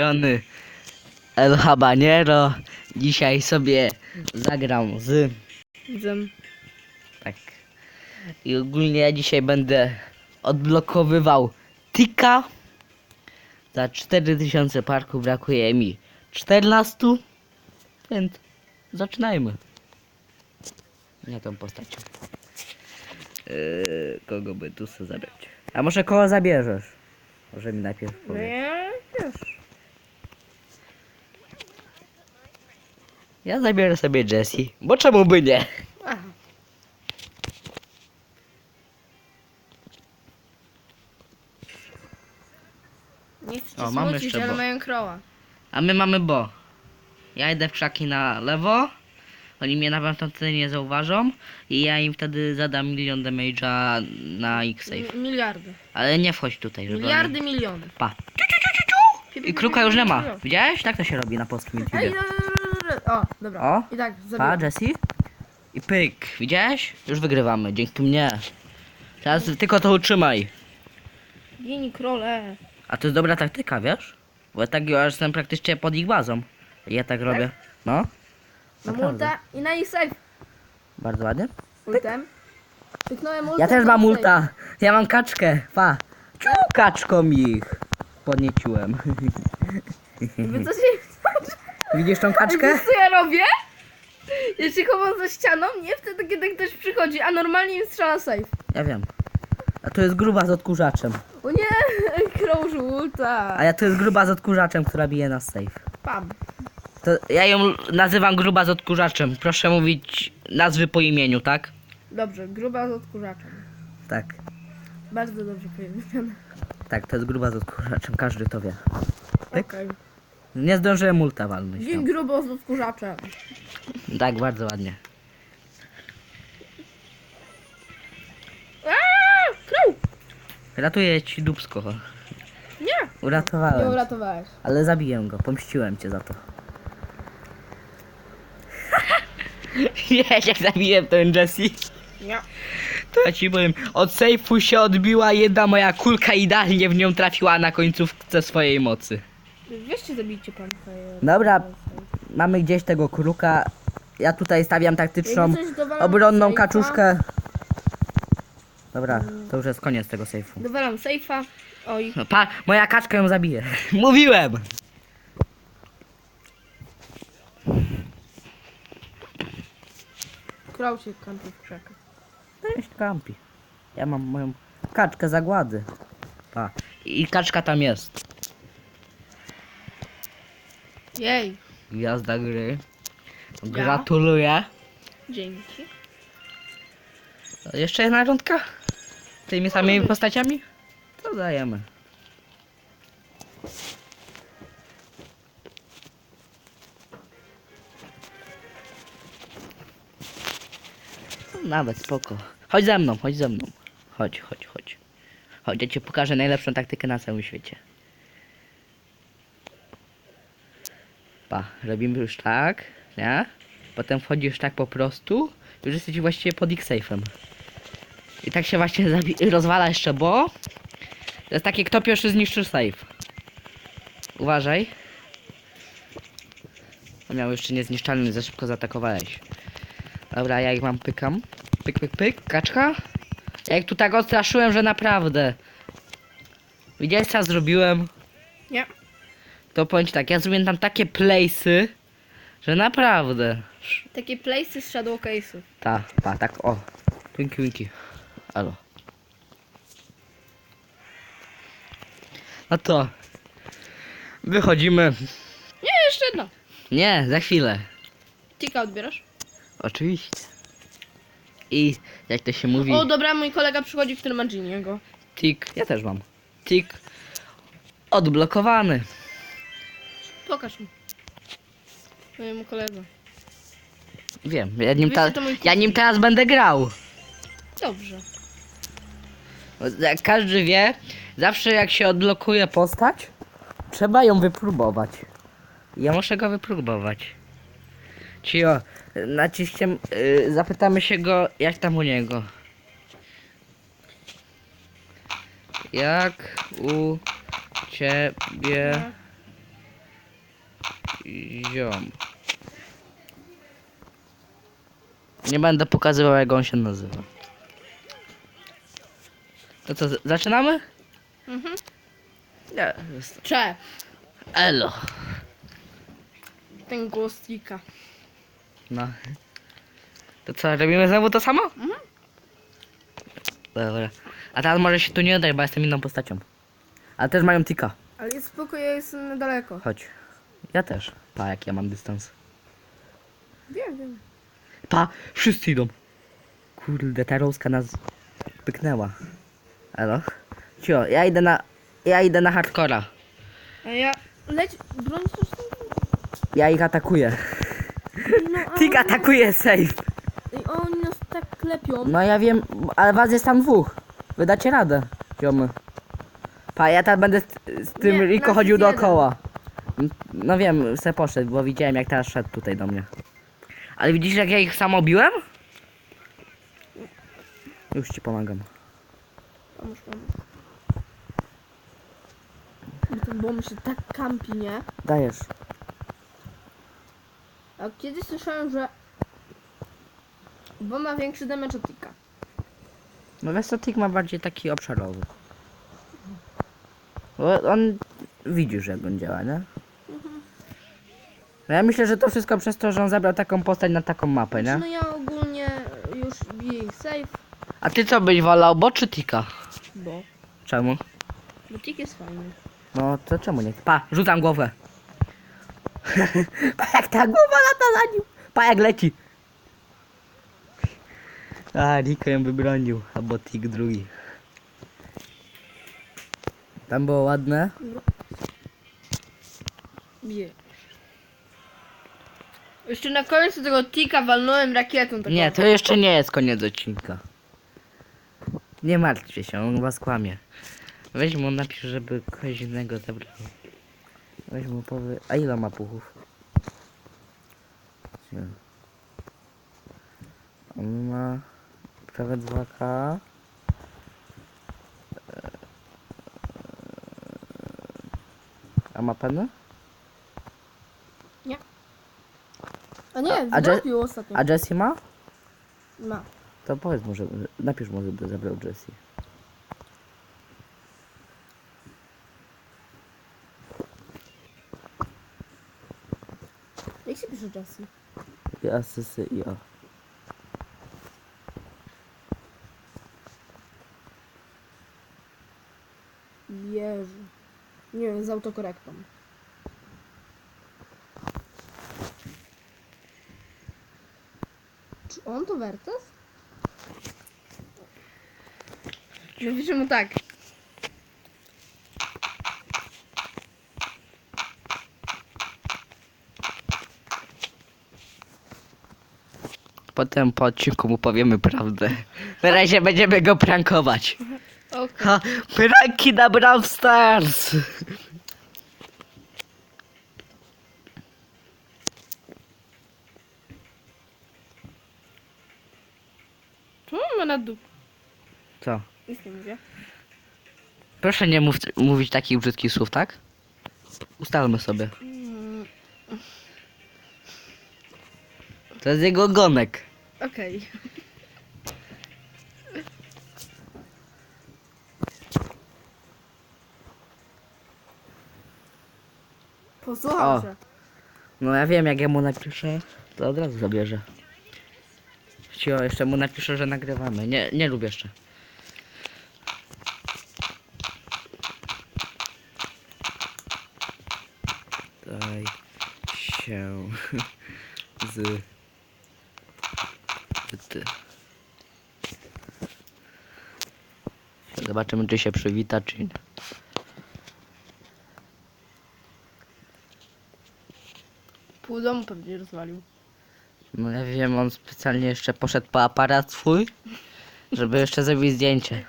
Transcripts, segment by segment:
strony El Habanero. Dzisiaj sobie zagram z... Widzę. Tak. I ogólnie ja dzisiaj będę odblokowywał Tika. Za 4000 parku brakuje mi 14. Więc zaczynajmy. Nie tą postacią. Yy, kogo by tu sobie zabrać? A może kogo zabierzesz? Może mi najpierw No powiedz. ja wiesz. Ja zabiorę sobie Jessie, bo czemu by nie? Aha. Nie chcę cię O, mam smucić, jeszcze ale bo. mają kroła. A my mamy bo. Ja idę w krzaki na lewo. Oni mnie na pewno wtedy nie zauważą. I ja im wtedy zadam milion damage'a na X-Save. Mi- Miliardy. Ale nie wchodź tutaj, żeby... Miliardy, miliony. Pa. Ciu, ciu, ciu, ciu, ciu. I kruka już nie ma. Widziałeś? Tak to się robi na polskim Ej, no, no, no, no. O, dobra. O. I tak, Pa. Jessie. I pyk. Widziałeś? Już wygrywamy. Dzięki mnie. Teraz tylko to utrzymaj. Gini krole. A to jest dobra taktyka, wiesz? Bo ja tak ja jestem praktycznie pod ich bazą. Ja tak robię. No. Na Naprawdę. multa i na ich safe. Bardzo ładnie. Ultem. Pyknąłem ultem. Ja też mam ulta. Ja mam kaczkę. Pa. Ciu, kaczką ich. Podnieciłem. Wy co się... Widzisz tą kaczkę? Wiesz co ja robię? Ja się chowam za ścianą, nie wtedy kiedy ktoś przychodzi, a normalnie im strzela safe. Ja wiem. A to jest gruba z odkurzaczem. O nie, ulta. A ja to jest gruba z odkurzaczem, która bije nas safe. Pam. To ja ją nazywam gruba z odkurzaczem. Proszę mówić nazwy po imieniu, tak? Dobrze, gruba z odkurzaczem. Tak. Bardzo dobrze powiedziane. Tak, to jest gruba z odkurzaczem. Każdy to wie. Tak? Okej. Nie zdążyłem ulta walnąć. Dzień No. grubo z odkurzaczem. Tak, bardzo ładnie. Aaa, Krał! Ratuję ci dubsko. Nie! Nie Uratowałem. uratowałeś. Ale zabiję go, pomściłem cię za to. Wiesz jak zabiłem ten Jessie? Nie. To ja ci powiem, od sejfu się odbiła jedna moja kulka idealnie w nią trafiła na końcówce swojej mocy. Weźcie zabijcie pan fajer. Dobra. Mamy gdzieś tego kruka. Ja tutaj stawiam taktyczną, Jakby coś dowalam obronną sejfa. kaczuszkę. Dobra, to już jest koniec tego sejfu. Dowalam sejfa. Oj. No, pa, moja kaczka ją zabije. Mówiłem! Krał się kampi w krzakach. Cześć kampi. Ja mam moją kaczkę zagłady. Pa. I kaczka tam jest. Jej. Gwiazda gry. Gratuluję. Dzięki. Jeszcze jedna rundka? Tymi samymi postaciami? To dajemy. No, Nawet spoko. Chodź ze mną, chodź ze mną. Chodź, chodź, chodź. Chodź, ja ci pokażę najlepszą taktykę na całym świecie. Pa, robimy już tak, nie? Potem wchodzisz tak po prostu. Już jesteś właściwie pod X-Safe'em. I tak się właśnie rozwala jeszcze, bo... To jest takie, kto pierwszy zniszczy safe. Uważaj. On miał jeszcze niezniszczalny, za szybko zaatakowałeś. Dobra, ja ich mam pykam. Pyk, pyk, pyk. Kaczka? Ja ich tu tak odstraszyłem, że naprawdę. Widziałeś co zrobiłem? Nie. To powiem ci tak, ja zrobiłem tam takie place'y, że naprawdę. Takie places z shadow case'ów. Ta, pa, tak, o. Winki, winki. Alo. No to. Wychodzimy. Nie, jeszcze jedno. Nie, za chwilę. Tika odbierasz? Oczywiście. I jak to się mówi, O, dobra, mój kolega przychodzi, który ma Giniego. tik, ja też mam. Tik odblokowany. Pokaż mi. Mojemu koledze. Wiem, ja nim, Wiecie, ta, to mój ja nim teraz będę grał. Dobrze. Jak każdy wie, zawsze jak się odblokuje postać, trzeba ją wypróbować. Ja muszę go wypróbować. Czyli o, naciskiem, y, zapytamy się go, jak tam u niego. Jak u ciebie ziom. Nie będę pokazywał jak on się nazywa. To co, zaczynamy? Mhm. Nie, jest. Cze. Elo. Ten głos Tika. No. To co, robimy znowu to samo? Mhm. Dobra. A teraz może się tu nie oddać, bo jestem inną postacią. Ale też mają tika. Ale jest spoko, ja jestem na daleko. Chodź. Ja też. Pa, jak ja mam dystans. Wiem, wiem. Pa, wszyscy idą. Kurde, ta Roska nas pyknęła. Elo? Cio, ja idę na... Ja idę na hardcora. A ja... Leć, broń coś tam. Ja ich atakuję. No, a Tik oni- atakuje safe. Oni nas tak klepią. No ja wiem, ale was jest tam dwóch. Wy dacie radę, ziomy. Pa, ja teraz będę z, z tym Nie, Riko nas chodził jest jeden. dookoła. No wiem, se poszedł, bo widziałem jak teraz szedł tutaj do mnie. Ale widzisz jak ja ich sam obiłem? Już ci pomagam. Pomóż, pomóż. Bo ten bomb się tak kampi, nie? Dajesz. A kiedyś słyszałem, że bomba ma większy damage od Tika. No wiesz co, Tik ma bardziej taki obszarowy. Bo on... Widzisz jak on działa, nie? No ja myślę, że to wszystko przez to, że on zabrał taką postać na taką mapę, nie? No ja ogólnie już biję safe, A ty co byś wolał, bo czy Tika? bo, Czemu? bo Tik jest fajny. No to czemu nie? Pa, rzucam głowę. pa jak ta głowa lata za nim. Pa jak leci. A, Riko ją wybronił, albo Tik drugi. Tam było ładne. Bije. Jeszcze na końcu tego Tika walnąłem rakietą taką. Nie, to jeszcze nie jest koniec odcinka. Nie martwcie się, on was kłamie. Weź mu napisz, żeby kogoś innego zabrał. Weź mu powie... A ile ma puchów? On ma... Prawie 2K. A ma penę? A nie, A- wyrobił ostatnio. A Jessie ma? Ma. To powiedz mu, że... Napisz mu, żeby zabrał Jessie. Jak się pisze Jessie? I asysy i o. Jezu. Nie wiem, z autokorektą. Czy on to Vertes? Napiszę mu tak. Potem po odcinku mu powiemy prawdę. Na razie będziemy go prankować. Okej. Ha, pranki na Brawl Stars! Czemu on ma na dół? Co? Nic nie mówię. Proszę nie mów, mówić takich brzydkich słów, tak? Ustalmy sobie. To jest jego ogonek. Okej. Się. No ja wiem, jak ja mu napiszę, to od razu zabierze. Cio, jeszcze mu napiszę, że nagrywamy. Nie, nie lubię jeszcze. Daj się z... Ty. Zobaczymy, czy się przywita, czy nie. Pół domu pewnie rozwalił. No ja wiem, on specjalnie jeszcze poszedł po aparat swój, żeby jeszcze zrobić zdjęcie.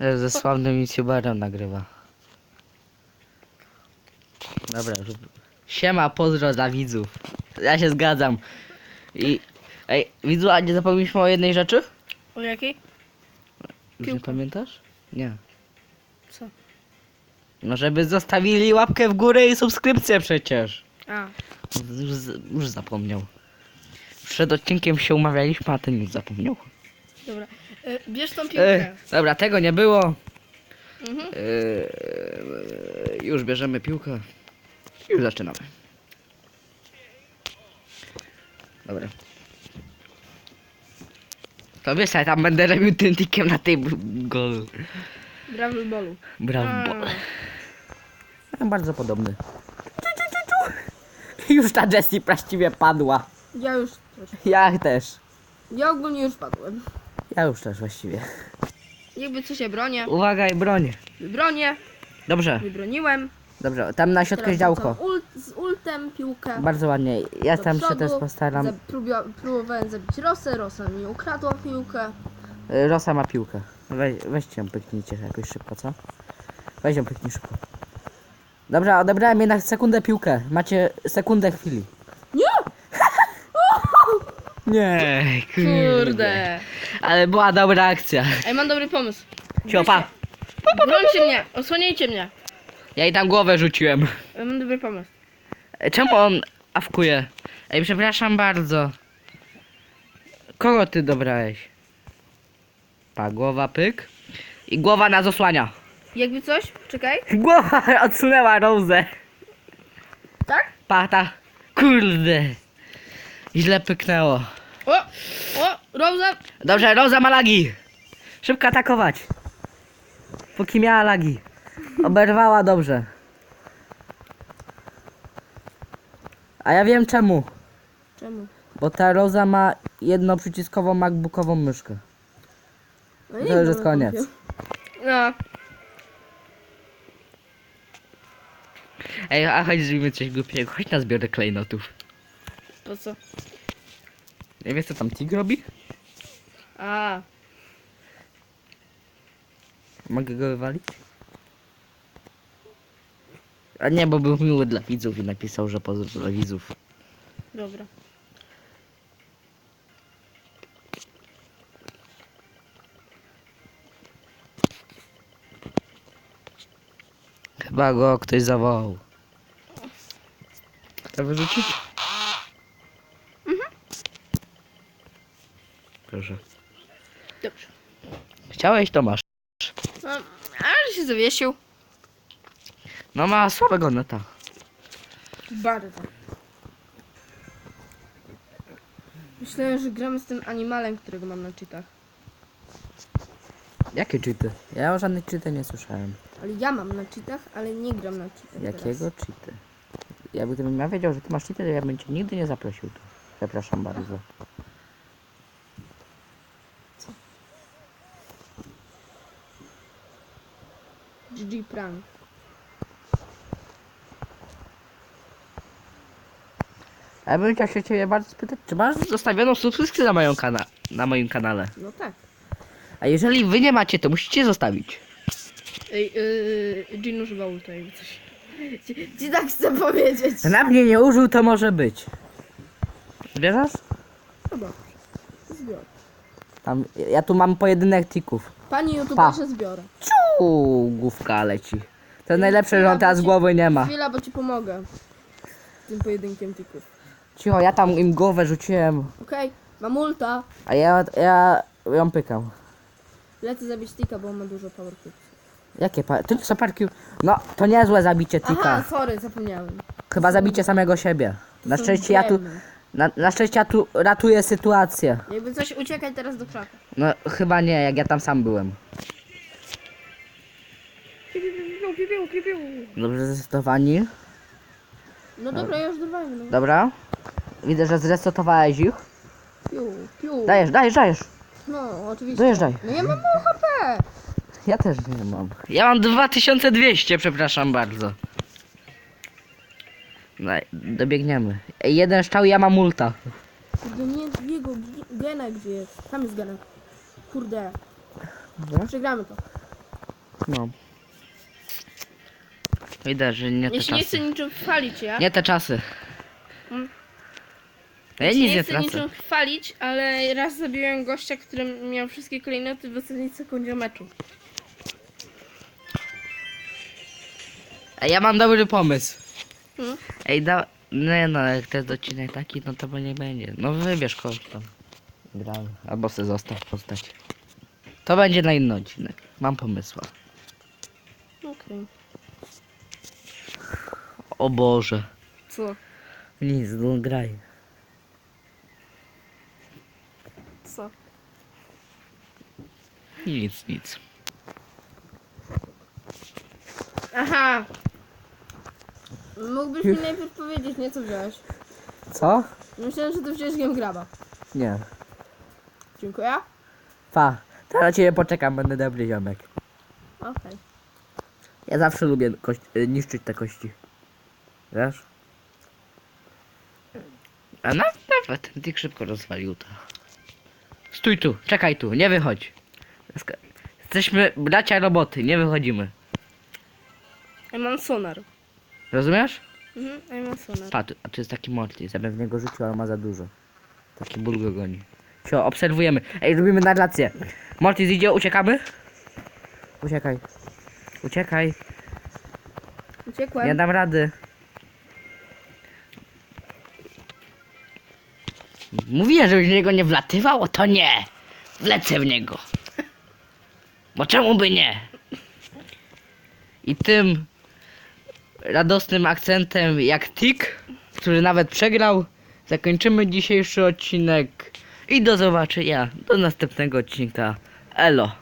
Że Ze sławnym youtuberem nagrywa. Dobra, żeby... Siema, pozdro dla widzów. Ja się zgadzam. I... Ej, widzu, a nie zapomnieliśmy o jednej rzeczy? O jakiej? Nie Piłka. pamiętasz? Nie. Co? No żeby zostawili łapkę w górę i subskrypcję przecież. A, Już, już zapomniał. Przed odcinkiem się umawialiśmy, a ten już zapomniał. dobra. E, bierz tą piłkę. E, dobra, tego nie było. Mhm. E, już bierzemy piłkę. Już zaczynamy. Dobra. To wiesz, ja tam będę robił tym tikiem na tej golu. Gravel bolu. Brawo. A. No, bardzo podobny. Już ta Jessie właściwie padła. Ja już też. Ja też. Ja ogólnie już padłem. Ja już też właściwie. Jakby co się bronię. Uwaga i broń. Wybronię. Dobrze, Wybroniłem. Dobrze. Tam na środku jest działko. Ult, z ultem piłkę. Bardzo ładnie. Ja do tam się przodu. też postaram. Za- próbia- próbowałem zabić Rosę, Rosa mi ukradła piłkę. Y, Rosa ma piłkę. Weź, weźcie ją, pyknijcie jakoś szybko, co? Weź ją, pyknij szybko. Dobra, odebrałem jednak sekundę piłkę. Macie sekundę chwili. Nie! Nie, Kurde. Ale była dobra akcja. Ej, mam dobry pomysł. Ciopa. Brońcie mnie, osłaniajcie mnie. Ja i tam głowę rzuciłem. Mam dobry pomysł. Czemu on awkuje? Ej, przepraszam bardzo. Kogo ty dobrałeś? Pa, głowa pyk. I głowa nas osłania. Jakby coś, czekaj. Głowa odsunęła Rozę. Tak? Pata. Kurde. Źle pyknęło. O, o, Rosa. Dobrze, Roza ma lagi. Szybko atakować. Póki miała lagi. Oberwała dobrze. A ja wiem czemu. Czemu? Bo ta Roza ma jedną przyciskową MacBookową myszkę. No To już jest koniec. No, Ej, a chodź zrobimy coś głupiego. Chodź na zbiorę klejnotów. po co? Nie wiesz co tam Tig robi? A, Mogę go wywalić? A nie, bo był miły dla widzów i napisał, że pozdro dla widzów. dobra. Chyba go ktoś zawołał. Chcę wyrzucić? Proszę. Dobrze. Chciałeś, to masz. No, ale się zawiesił. No ma słabego neta. Bardzo. Myślałem, że gramy z tym animalem, którego mam na cheatach. Jakie cheaty? Ja o żadnych cheaty nie słyszałem. Ale ja mam na cheatach, ale nie gram na cheatach Jakiego cheaty? Ja gdybym ja wiedział, że ty masz cheaty, to ja bym cię nigdy nie zaprosił tu. Przepraszam bardzo. Teraz. GG prank. A ja bym chciał się ciebie bardzo spytać, czy masz zostawioną subskrypcję na, moją kana na moim kanale? No tak. A jeżeli wy nie macie, to musicie zostawić. Ej, yy, Jean używa ulta jakby coś. Ci, ci tak chcę powiedzieć. Na mnie nie użył, to może być. Wierzasz? Chyba. Zbiorę. Tam, ja tu mam pojedynek tików. Pani Pa. youtuberze zbiorę. Ciu, główka leci. To jest najlepsze, że on teraz głowy nie ma. Chwila, bo ci pomogę. Tym pojedynkiem tików. Cicho, ja tam im głowę rzuciłem, Okej, mam ulta. a ja, ja ją pykam. Lecę zabić tika, bo on ma dużo power cubes. Jakie pa... Tylko soparki... No, to niezłe zabicie Aha, tika. sorry, zapomniałem. Chyba zabicie samego siebie. Na są szczęście ja tu... Na, na szczęście ja tu ratuję sytuację. Jakby coś uciekać teraz do krzaka. No, chyba nie, jak ja tam sam byłem. Dobrze zestowani. No dobra, ja już dorwałem. No. Dobra. Widzę, że zresetowałeś ich. Piu, piu. Dajesz, dajesz, dajesz. No, oczywiście. Dojeżdżaj. No ja mam mało HP. Ja też nie mam. Ja mam 2200, przepraszam bardzo. No, dobiegniemy. Ej, Jeden szczał, ja mam ulta. Kurde, nie jego gi- gena gdzie jest. Tam jest gena. Kurde. Przegramy to. No. Widać, że nie te Ja się nie chcę niczym chwalić, ja. Nie te czasy. Mm. Ja Ja się nic nie nie chcę tracę. niczym chwalić, ale raz zabiłem gościa, który miał wszystkie klejnoty w ostatniej sekundzie meczu. Ej, ja mam dobry pomysł. Hmm? Ej, da... Nie no, jak to jest odcinek taki, no to bo nie będzie. No wybierz kogoś tam. Gramy. Albo se zostaw postać. To będzie na inny odcinek. Mam pomysła. Okej. O Boże. Co? Nic, no graj. Co? Nic, nic. Aha! Mógłbyś mi najpierw powiedzieć, nie co wziąłeś. Co? Myślałem, że to wziąłeś Game Graba. Nie. Dziękuję. Pa. To na ciebie poczekam, będę dobry ziomek. Okej. Ja zawsze lubię kości, niszczyć te kości. Wiesz? A na, nawet ten tyk szybko rozwalił to. Stój tu, czekaj tu, nie wychodź. Jesteśmy bracia roboty, nie wychodzimy. Ja mam sonar. Rozumiesz? Mhm, ja mam sonar. Pa, tu, a tu jest taki Morty, ja bym w niego rzucił, ale ma za dużo. Taki ból go goni. Cio, obserwujemy. Ej, robimy narrację. Morty idzie, uciekamy? Uciekaj. Uciekaj, Uciekłem. nie dam rady. Mówiłem, żebyś w niego nie wlatywał, to nie. Wlecę w niego. Bo czemu by nie? I tym radosnym akcentem jak Tik, który nawet przegrał, zakończymy dzisiejszy odcinek. I do zobaczenia do następnego odcinka. Elo.